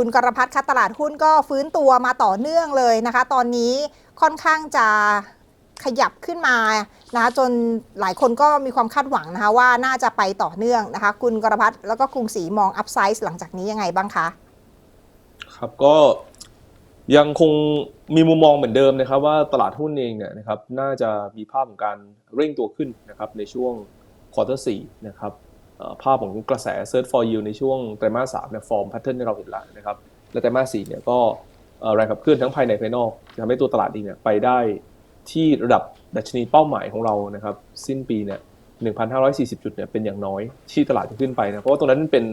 คุณกรพัฒน์คะตลาดหุ้นก็ฟื้นตัวมาต่อเนื่องเลยนะคะ ตอนนี้ค่อนข้างจะขยับขึ้นมานะคะจนหลายคนก็มีความคาดหวังนะคะว่าน่าจะไปต่อเนื่องนะคะ คุณกรพัฒน์แล้วก็กรุงศรีมองอัพไซด์หลังจากนี้ยังไงบ้างคะ ครับก็ยังคงมีมุมมองเหมือนเดิมนะครับ ว่าตลาดหุ้นเองเนี่ยนะครับน่าจะมีภาพของการเร่งตัวขึ้นนะครับในช่วงควอเตอร์สนะครับ ภาพของกระแส Search for Yield ในช่วงไตรมาสสามเนี่ยฟอร์มแพทเทิร์นที่เราเห็นแล้วนะครับและไตรมาสสี่เนี่ยก็เอ่อแรงขับเคลื่อนทั้งภายในภายนอกจะทำให้ตัวตลาดเองเนี่ยไปได้ที่ระดับดัชนีเป้าหมายของเรานะครับสิ้นปีเนี่ย1,540 จุดเนี่ยเป็นอย่างน้อยที่ตลาดจะขึ้นไปนะเพราะว่าตรงนั้นเป็น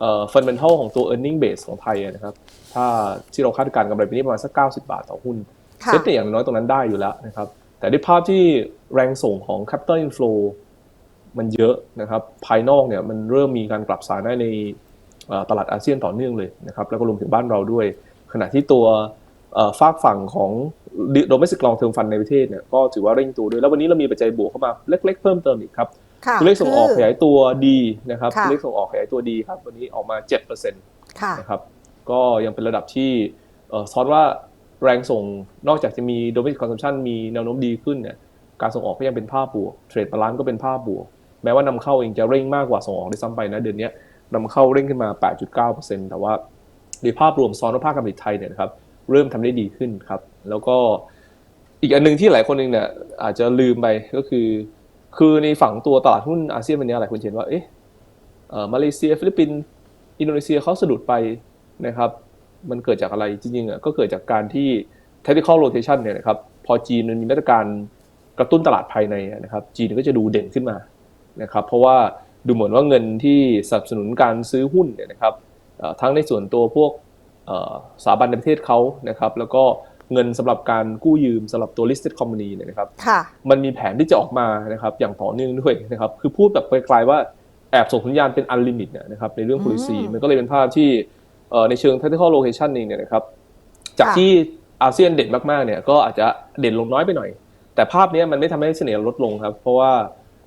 เอ่อ fundamental ของตัว earning base ของไทยอะนะครับถ้าที่เราคาดการณ์กำไรปีนี้ประมาณสัก 90 บาทต่อหุ้นค่ะเซ็ตเนี่ยอย่างน้อยตรงนั้นได้อยู่แล้วนะครับแต่ด้วยภาพที่แรงส่งของ capital inflow มันเยอะนะครับภายนอกเนี่ยมันเริ่มมีการกลับสายได้ในเอ่อตลาดอาเซียนต่อเนื่องเลยนะครับแล้วก็รวมถึงบ้านเราด้วย ขณะที่ตัวเอ่อฝากฝั่งของ domestic long term fund ในประเทศเนี่ยก็ถือว่าเร่งตัวด้วยแล้ววันนี้เรามีปัจจัยบวกเข้ามาเล็ก ๆ เพิ่มเติมอีกครับค่ะตัวเลขส่งออกคืขยายตัวดีนะครับค่ะตัวเลขส่งออกขยายตัวดีครับวันนี้ออกมา7%ค่ะนะครับก็ยังเป็นระดับที่เอ่อซ้อนว่าแรงส่งนอกจากจะมี domestic consumption มีแนวโน้มดีขึ้นเนี่ยการส่งออกก็ยังเป็นภาพบวกเทรดบาลานซ์ก็เป็นภาพบวก แม้ว่านำเข้าเองจะเร่งมากกว่าส่งออกด้วยซ้ำไปนะเดือนนี้ยนำเข้าเร่งขึ้นมา 8.9%แต่ว่าในภาพรวมซ้อนว่าภาคการผลิตไทยเนี่ยนะครับเริ่มทำได้ดีขึ้นครับ แล้วก็อีกอันหนึงที่หลายคนเองเนี่ยอาจจะลืมไปก็คือ คือในฝั่งตัวตลาดหุ้นอาเซียนวันนี้หลายคนเห็นว่าเอ๊ะเอ่อมาเลเซียฟิลิปปินส์อินโดนีเซียเขาสะดุดไปนะครับมันเกิดจากอะไรจริงๆอะก็เกิดจากการที่ tactical rotation เนี่ยนะครับพอจีนมันมีมาตรการกระตุ้นตลาดภายในนะครับจีนก็จะดูเด่นขึ้นมา นะครับเพราะว่าดูเหมือนว่าเงินที่สนับสนุนการซื้อหุ้นเนี่ยนะครับเอ่อทั้งในส่วนตัวพวกเอ่อสถาบันในประเทศเขานะครับแล้วก็เงินสำหรับการกู้ยืมสำหรับตัว listed company เนี่ยนะครับค่ะมันมีแผนที่จะออกมานะครับอย่างต่อเนื่องด้วยนะครับคือพูดแบบไกลๆว่าแอบส่งสัญญาณเป็น unlimit เนี่ยนะครับในเรื่อง policy อืมมันก็เลยเป็นภาพที่เอ่อในเชิง tactical location เองเนี่ยนะครับจากค่ะที่อาเซียนเด่นมากๆเนี่ยก็อาจจะเด่นลงน้อยไปหน่อย แต่ภาพเนี้ยมันไม่ทำให้เสน่ห์ลดลงครับ เพราะว่า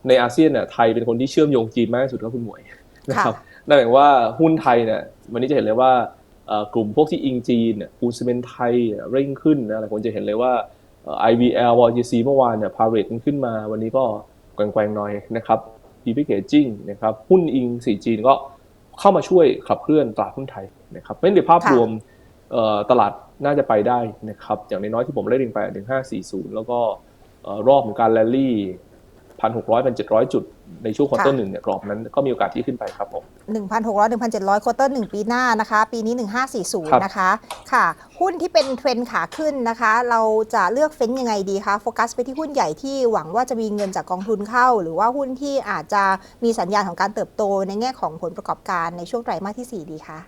ในอาเซียนเนี่ยไทยเป็นคนที่เชื่อมโยงจีนมากที่สุดครับคุณหมวยนะครับนั่นหมายความว่าหุ้นไทยเนี่ยวันนี้จะเห็นเลยว่าเอ่อกลุ่มพวกที่อิงจีนเนี่ยปูนซีเมนต์ไทยเนี่ยเร่งขึ้นนะหลายคนจะเห็นเลยว่าเอ่อ IVL YGC เมื่อวานเนี่ยพาเรตมันขึ้นมา วันนี้ก็แกว่งๆหน่อยนะครับ p p a g i n g นะครับหุ้นอิง 4G ก็เข้ามาช่วยขับเคลื่อนตลาดหุ้นไทยนะครับเพราะฉะนั้นในภาพค่ะรวมเอ่อตลาดน่าจะไปได้นะครับอย่างน้อยๆที่ผมได้เรียนไปถึง540 แล้วก็เอ่อรอบของการแรลลี่ 1,600 1,700จุดในช่วงควอเตอร์หนึ่งเนี่ยกรอบนั้นก็มีโอกาสที่ขึ้นไปครับผม1,600 1,700ควอเตอร์หนึ่งปีหน้านะคะ ปีนี้ครับ1540นะคะ ค่ะ หุ้นที่เป็นเทรนด์ขาขึ้นนะคะ เราจะเลือกเฟ้นยังไงดีคะโฟกัสไปที่หุ้นใหญ่ที่หวังว่าจะมีเงินจากกองทุนเข้า หรือว่าหุ้นที่อาจจะมีสัญญาณของการเติบโตในแง่ของผลประกอบการในช่วงไตรมาสที่ 4 ดีคะ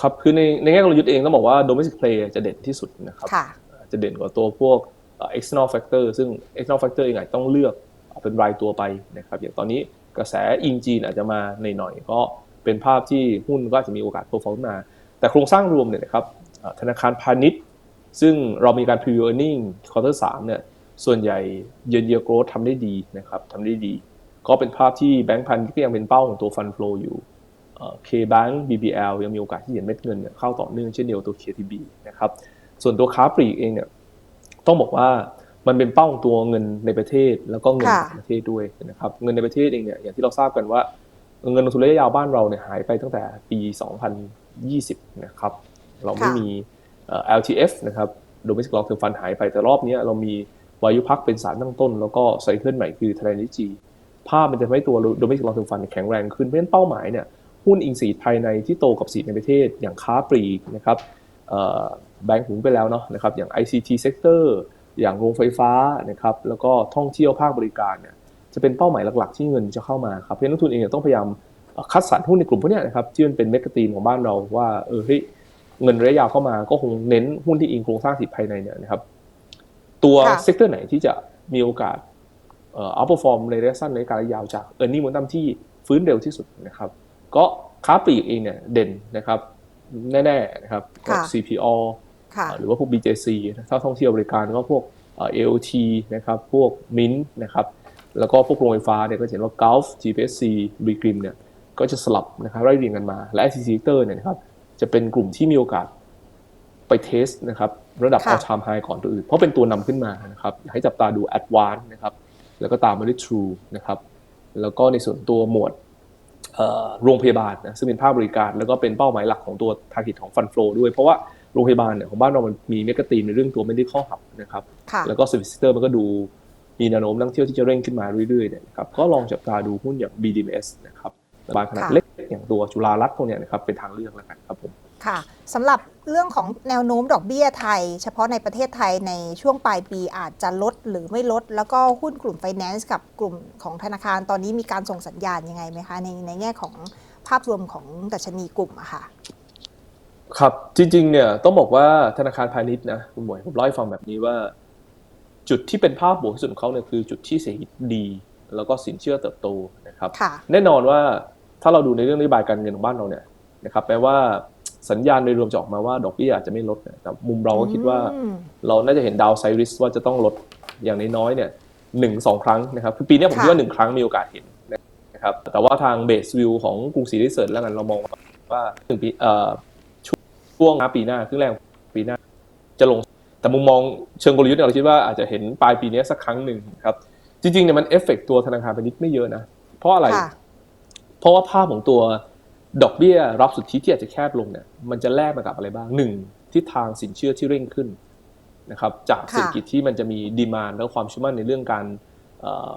ครับคือในในแง่กลยุทธ์เองต้องบอกว่า domestic play จะเด่นที่สุดนะครับค่ะจะเด่นกว่าตัวพวกเอ่อ external factor ซึ่ง external factor เองอาจต้องเลือกเอาเป็นรายตัวไปนะครับอย่างตอนนี้กระแสอิงจีนอาจจะมาในหน่อยก็เป็นภาพที่หุ้นก็อาจจะมีโอกาส perform ขึ้นมา แต่โครงสร้างรวมเนี่ยนะครับธนาคารพาณิชย์ ซึ่งเรามีการ preview earning quarter 3เนี่ยส่วนใหญ่ year year growth ทำได้ดีนะครับทำได้ดี ก็เป็นภาพที่แบงก์พันธุ์ก็ยังเป็นเป้าของตัว fund flow อยู่เอ่อ K-Bank BBL ยังมีโอกาสที่เห็นเม็ดเงินเนี่ยเข้าต่อเนื่องเช่นเดียวกับตัว KTB นะครับส่วนตัวค้าปลีกเองเนี่ย ต้องบอกว่ามันเป็นเป้าของตัวเงินในประเทศแล้วก็เงินค่ะต่างประเทศด้วยนะครับเงินในประเทศเองเนี่ยอย่างที่เราทราบกันว่า เงินลงทุนระยะยาวบ้านเราเนี่ยหายไปตั้งแต่ปี 2020 นะครับเราไม่ค่ะมีเอ่อ LTF นะครับ Domestic Long Term Fund หายไปแต่รอบเนี้ยเรามีวายุพักเป็นสารตั้งต้น แล้วก็ไซเคิลใหม่คือท r นิจีภาพมันจะทำให้ตัว Domestic Long Term Fund แข็งแรงขึ้นเพราะฉะนั้นเป้าหมายเนี่ยหุ้นอิงสีภายในที่โตกับสีในประเทศอย่างค้าปลีกนะครับ แบงก์ถึงไปแล้วเนาะนะครับอย่าง ICT sector อย่างโรงไฟฟ้านะครับแล้วก็ท่องเที่ยวภาคบริการเนี่ยจะเป็นเป้าหมายหลักๆ ที่เงินจะเข้ามาครับเพราะฉะนั้นนักทุนเองเนี่ยต้องพยายามเอ่อคัดสรรหุ้นในกลุ่มพวกเนี้ยนะครับที่มันเป็นเมกะตีมของบ้านเราว่าเออเฮ้ยเงินระยะยาวเข้ามาก็คงเน้นหุ้นที่อิงโครงสร้างสิทธิภายในเนี่ยนะครับตัวค่ะเซกเตอร์ไหนที่จะมีโอกาสเอ่อ outperform ในระยะสั้นในการระยะยาวจาก earning momentum ที่ฟื้นเร็วที่สุดนะครับก็ค้าปลีกเองเนี่ยเด่นนะครับ แน่ๆนะครับค่ะ CPO ค่ะหรือว่าพวก BJC ถ้าท่องเที่ยวบริการก็พวกเอ่อ AOT นะครับ พวก Mint นะครับ แล้วก็พวกโรงไฟฟ้าเนี่ยก็จะเห็นว่า Gulf GPSC b r i g r i m เนี่ยก็จะสลับนะครับไล่เรียงกันมา และ ICC sector เนี่ยนะครับจะเป็นกลุ่มที่มีโอกาสไปเทสนะครับระดับค่ะ all time high ก่อนตัวอื่น เพราะเป็นตัวนำขึ้นมานะครับอยากให้จับตาดู advance นะครับแล้วก็ตามมาด้วย true นะครับแล้วก็ในส่วนตัวหมวดเอ่อ โรงพยาบาลนะซึ่งเป็นภาคบริการ แล้วก็เป็นเป้าหมายหลักของตัวทาร์เก็ตของฟันโฟด้วย เพราะว่าโรงพยาบาลเนี่ยของบ้านเรามันมีเมกะตีมในเรื่องตัว medical hub นะครับค่ะแล้วก็ service sector มันก็ดูมีแนวโน้มนักท่องเที่ยวที่จะเร่งขึ้นมาเรื่อยๆเนี่ยนะครับก็ลองจับตาดูหุ้นอย่าง BDMs นะครับบางขนาดค่ะเล็กอย่างตัวจุฬารัตน์พวกเนี้ยนะครับเป็นทางเลือกแล้วกันครับผม ค่ะสำหรับเรื่องของแนวโน้มดอกเบี้ยไทย เฉพาะในประเทศไทยในช่วงปลายปีอาจจะลดหรือไม่ลด แล้วก็หุ้นกลุ่มไฟแนนซ์กับกลุ่มของธนาคารตอนนี้มีการส่งสัญญาณยังไงไหมคะ ในในแง่ของภาพรวมของดัชนีกลุ่มอะค่ะ ครับจริงๆเนี่ยต้องบอกว่าธนาคารพาณิชย์นะคุณหมวยผมเล่าให้ฟังแบบนี้ว่า จุดที่เป็นภาพบวกที่สุดของเขาเนี่ยคือจุดที่เศรษฐกิจดี แล้วก็สินเชื่อเติบโตนะครับค่ะแน่นอนว่าถ้าเราดูในเรื่องนโยบายการเงินของบ้านเราเนี่ยนะครับแปลว่า สัญญาณโดยรวมจะออกมาว่าดอกเบี้ยอาจจะไม่ลดนะแต่มุมเราก็คิดว่าอืมเราน่าจะเห็นดาวไซริสว่าจะต้องลดอย่างน้อยๆเนี่ยหนึ่งสองครั้งนะครับคือปีเนี้ยผมคิดว่าหนึ่งครั้งมีโอกาสเห็นนะครับแต่ว่าทางเบสวิวของกรุงศรีรีเสิร์ชแล้วกันเรามองว่าหนึ่งปีเอ่อช่วงปีหน้าครึ่งแรกของปีหน้าจะลง แต่มุมมองเชิงกลยุทธ์เนี่ยเราคิดว่าอาจจะเห็นปลายปีนี้สักครั้งหนึ่งครับจริงๆเนี่ยมันเอฟเฟกตัวธนาคารพาณิชย์ไม่เยอะนะเพราะอะไรค่ะเพราะว่าภาพของตัว ดอกเบี้ยรับสุทธิที่อาจจะแคบลงเนี่ยมันจะแลกมากับอะไรบ้างหนึ่งทิศทางสินเชื่อที่เร่งขึ้นนะครับจากค่ะเศรษฐกิจที่มันจะมีดีมานแล้วความเชื่อมั่นในเรื่องการเอ่อ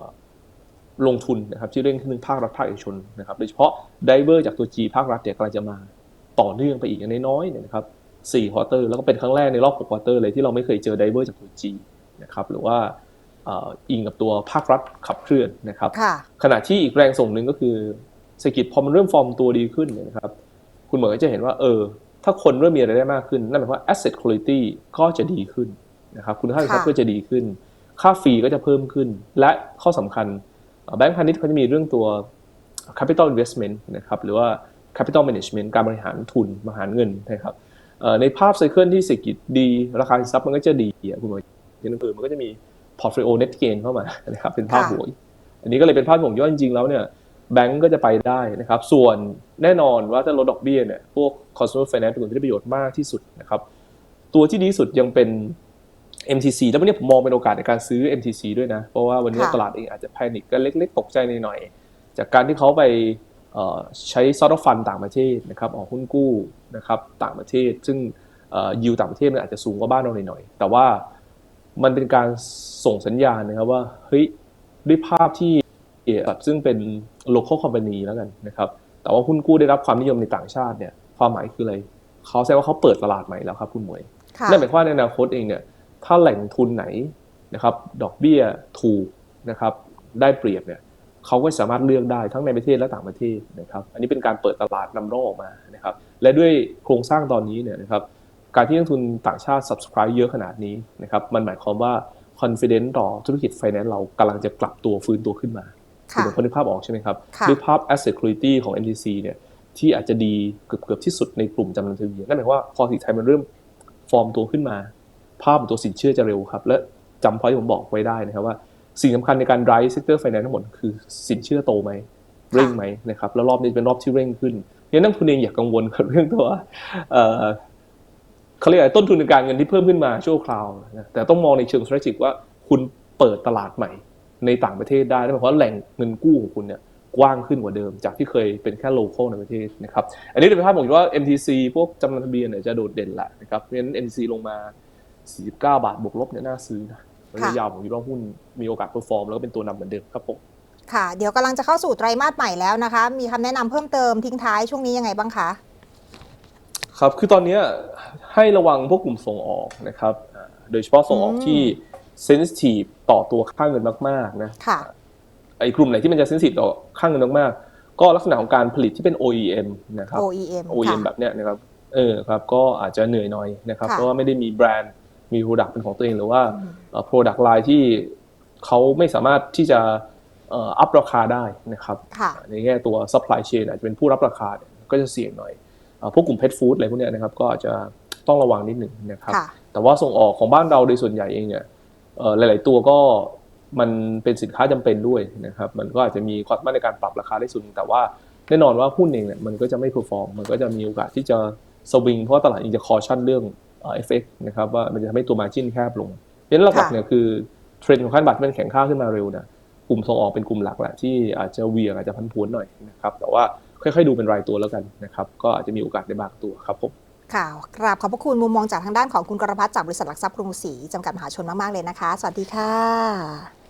ลงทุนนะครับที่เร่งขึ้นภาครัฐภาคเอกชนนะครับโดยเฉพาะไดเวอร์จากตัว G ภาครัฐเนี่ยกำลังจะมาต่อเนื่องไปอีกอย่างน้อยๆเนี่ยนะครับสี่ควอเตอร์แล้วก็เป็นครั้งแรกในรอบ6ควอเตอร์เลยที่เราไม่เคยเจอไดเวอร์จากตัว G นะครับหรือว่าเอ่ออิงกับตัวภาครัฐขับเคลื่อนนะครับค่ะขณะที่อีกแรงส่งหนึ่งก็คือเศรษฐกิจพอมันเริ่มฟอร์มตัวดีขึ้นเนี่ยนะครับ คุณเหมอก็จะเห็นว่าเออ ถ้าคนเริ่มมีรายได้มากขึ้น นั่นหมายความว่า asset quality ก็จะดีขึ้นนะครับคุณค่าสินทรัพย์ค่ะก็จะดีขึ้น ค่าฟรีก็จะเพิ่มขึ้น และข้อสำคัญแบงก์พาณิชย์เขาจะมีเรื่องตัว capital investment นะครับหรือว่า capital management การบริหารทุนบริหารเงินนะครับเอ่อในภาพไซเคิลที่เศรษฐกิจดี ราคาสินทรัพย์มันก็จะดีอะคุณเหมอที่นั่นคือมันก็จะมี portfolio net gain เข้ามานะครับเป็นภาพค่ะบวกอันนี้ก็เลยเป็นภาพของย่อจริงๆแล้วเนี่ย แบงก์ก็จะไปได้นะครับ ส่วนแน่นอนว่าถ้าลดดอกเบี้ยเนี่ยพวก consumer finance เป็นกลุ่มที่ได้ประโยชน์มากที่สุดนะครับ ตัวที่ดีที่สุดยังเป็น MTC แล้ววันนี้ผมมองเป็นโอกาสในการซื้อ MTC ด้วยนะ เพราะว่าวันนี้ค่ะตลาดเองอาจจะแพนิคกันเล็กๆ ตกใจหน่อยๆจากการที่เขาไปเอ่อใช้ซอฟต์ฟันต่างประเทศนะครับออกหุ้นกู้นะครับต่างประเทศ ซึ่งยิวต่างประเทศมันอาจจะสูงกว่าบ้านเราหน่อยๆแต่ว่ามันเป็นการส่งสัญญาณนะครับว่าเฮ้ยด้วยภาพที่แบบ ซึ่งเป็น local company แล้วกันนะครับ แต่ว่าหุ้นกู้ได้รับความนิยมในต่างชาติเนี่ยความหมายคืออะไรเขาแสดงว่าเขาเปิดตลาดใหม่แล้วครับคุณหมวยค่ะนั่นหมายความว่าในอนาคตเองเนี่ยถ้าแหล่งทุนไหนนะครับดอกเบี้ยถูกนะครับได้เปรียบเนี่ยเขาก็สามารถเลือกได้ทั้งในประเทศและต่างประเทศนะครับอันนี้เป็นการเปิดตลาดนำร่องออกมานะครับและด้วยโครงสร้างตอนนี้เนี่ยนะครับการที่นักทุนต่างชาติ subscribe เยอะขนาดนี้นะครับมันหมายความว่า confidence ต่อธุรกิจไฟแนนซ์เรากำลังจะกลับตัวฟื้นตัวขึ้นมา ค่ะคุณคนนึกภาพออกใช่ไหมครับค่ะด้วยภาพ asset quality ของ MTC เนี่ยที่อาจจะดีเกือบเกือบที่สุดในกลุ่มจำนำทวีนั่นหมายความว่าพอสินไทยมันเริ่มฟอร์มตัวขึ้นมา ภาพของตัวสินเชื่อจะเร็วครับ และจำพอยที่ผมบอกไว้ได้นะครับว่า สิ่งสำคัญในการ drive sector finance ทั้งหมดคือสินเชื่อโตไหมเร่งไหมนะครับแล้วรอบนี้เป็นรอบที่เร่งขึ้นเนี่ยนักทุนเองอย่ากังวลกับเรื่องตัวเอ่อเขาเรียกอะไรต้นทุนในการเงินที่เพิ่มขึ้นมาชั่วคราวนะแต่ต้องมองในเชิง strategic ว่าคุณเปิดตลาดใหม่ ในต่างประเทศได้นั่นหมายความว่าแหล่งเงินกู้ของคุณเนี่ยกว้างขึ้นกว่าเดิม จากที่เคยเป็นแค่โลเคอลในประเทศนะครับอันนี้เป็นภาพผมคิดว่า MTC พวกจำนำทะเบียนเนี่ยจะโดดเด่นแหละนะครับเพราะฉะนั้น MTC ลงมา 49 บาทบวกลบเนี่ยน่าซื้อนะระยะค่ะยาวผมคิดว่าหุ้นมีโอกาสเปอร์ฟอร์มแล้วก็เป็นตัวนำเหมือนเดิมครับผมค่ะ เดี๋ยวกำลังจะเข้าสู่ไตรมาสใหม่แล้วนะคะ มีคำแนะนำเพิ่มเติมทิ้งท้ายช่วงนี้ยังไงบ้างคะครับคือตอนเนี้ยให้ระวังพวกกลุ่มส่งออกนะครับอ่าโดยเฉพาะส่งออกอืมที่ เซนซิทีฟต่อตัวค่าเงินมากๆนะค่ะไอ้กลุ่มไหนที่มันจะเซนซิทีฟต่อค่าเงินมากๆ ก็ลักษณะของการผลิตที่เป็น OEM นะครับ OEM OEM ค่ะแบบเนี้ยนะครับเออครับก็อาจจะเหนื่อยหน่อยนะครับค่ะเพราะว่าไม่ได้มีแบรนด์มี Product เป็นของตัวเองหรือว่าอืมเอ่อ Product line ที่เขาไม่สามารถที่จะเอ่ออัพราคาได้นะครับค่ะในแง่ตัว supply chain อาจจะเป็นผู้รับราคาเนี่ยก็จะเสี่ยงหน่อยเอ่อพวกกลุ่ม pet food อะไรพวกเนี้ยนะครับก็อาจจะต้องระวังนิดหนึ่งนะครับค่ะแต่ว่าส่งออกของบ้านเราโดยส่วนใหญ่เองเนี่ยเอ่อ หลาย ๆ ตัวก็มันเป็นสินค้าจำเป็นด้วยนะครับ มันก็อาจจะมีความสามารถในการปรับราคาได้สูงแต่ว่าแน่นอนว่าหุ้นเองเนี่ยมันก็จะไม่เพอร์ฟอร์มมันก็จะมีโอกาสที่จะสวิงเพราะว่าตลาดเองจะคอชั่นเรื่องเอฟเฟกนะครับว่ามันจะทำให้ตัวมาจินแคบลงเพราะฉะนั้นหลักๆค่ะเนี่ยคือเทรนด์ของค่าเงินบาทที่มันแข็งค่าขึ้นมาเร็วนะกลุ่มส่งออกเป็นกลุ่มหลักแหละที่อาจจะเหวียงอาจจะพันพวนหน่อยนะครับแต่ว่าค่อยๆดูเป็นรายตัวแล้วกันนะครับก็อาจจะมีโอกาสในบางตัวครับผม ค่ะกราบขอบพระคุณมุมมองจากทางด้านของคุณกรพัฒน์จากบริษัทหลักทรัพย์กรุงศรีจำกัดมหาชนมาก ๆ เลยนะคะ สวัสดีค่ะ